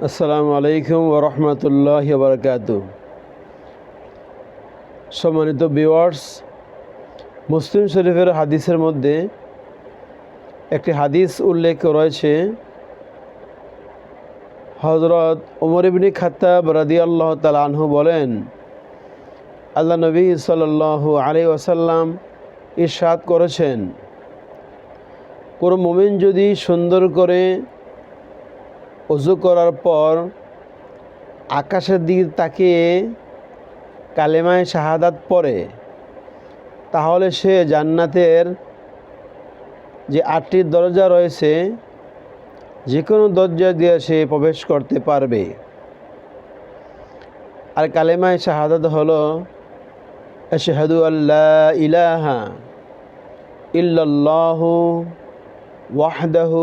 আসসালামু আলাইকুম ওরহমতুল্লাহ বারকাত সম্মানিত ভিওয়ার্স মুসলিম শরীফের হাদিসের মধ্যে একটি হাদিস উল্লেখ রয়েছে। হজরত ওমর ইবনি খাত্তাব রাদি আল্লাহ আনহু বলেন, আল্লাহ নবী সাল্লাহ আলি ওসাল্লাম ইরশাদ করেছেন, কোনো মোমিন যদি সুন্দর করে অজু করার পর আকাশের দিকে তাকিয়ে কালেমায় শাহাদাত পড়ে। তাহলে সে জান্নাতের যে আটটি দরজা রয়েছে, যে কোনো দরজা দিয়ে সে প্রবেশ করতে পারবে। আর কালেমায় শাহাদাত হলো, আশহাদু আল্লাহ ইলাহা ইল্লাল্লাহু ওয়াহদাহু